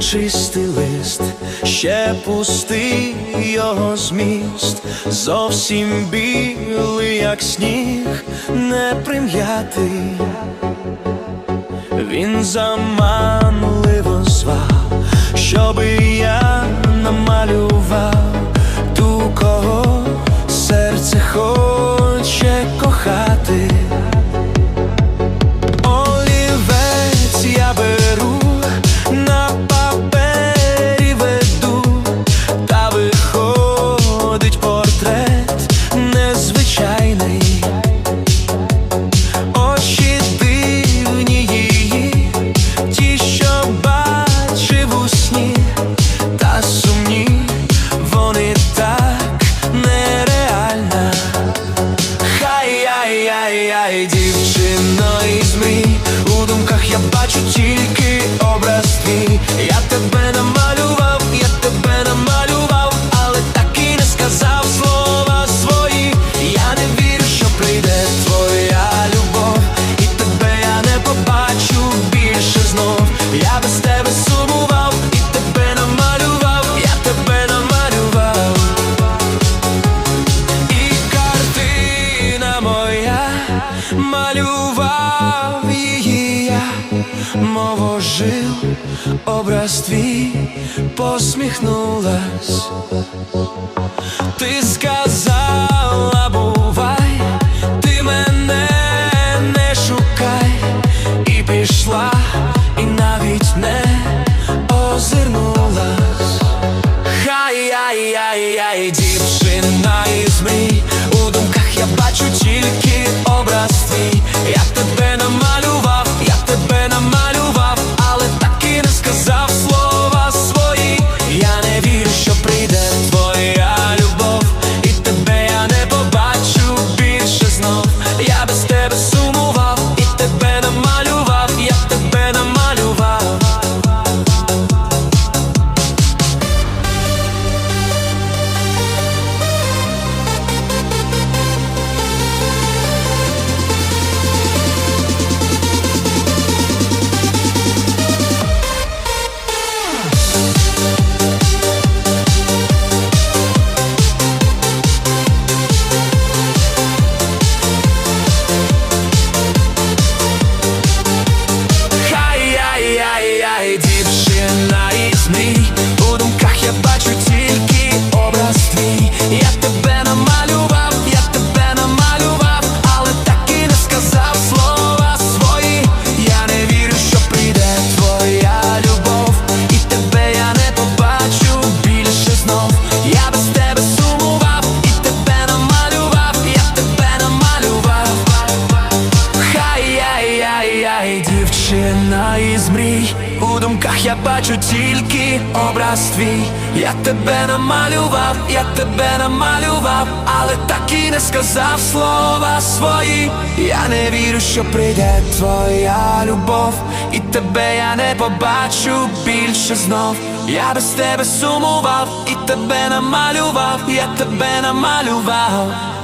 чистий лист, ще пустий його зміст, зовсім білий, як сніг, не неприм'ятий, він заманливо звав, щоби я намалював. Ей-яй, дівчино і мрій У думках я бачу тільки образ твій. Я тебе намагаю малював її я, мово жив, образ твій посміхнулась, ти сказав. очах я бачу тільки образ твій, я тебе намалював, я тебе намалював, але так і не сказав слова свої. Я не вірю, що прийде твоя любов, і тебе я не побачу більше знов. Я без тебе сумував, і тебе намалював, я тебе намалював.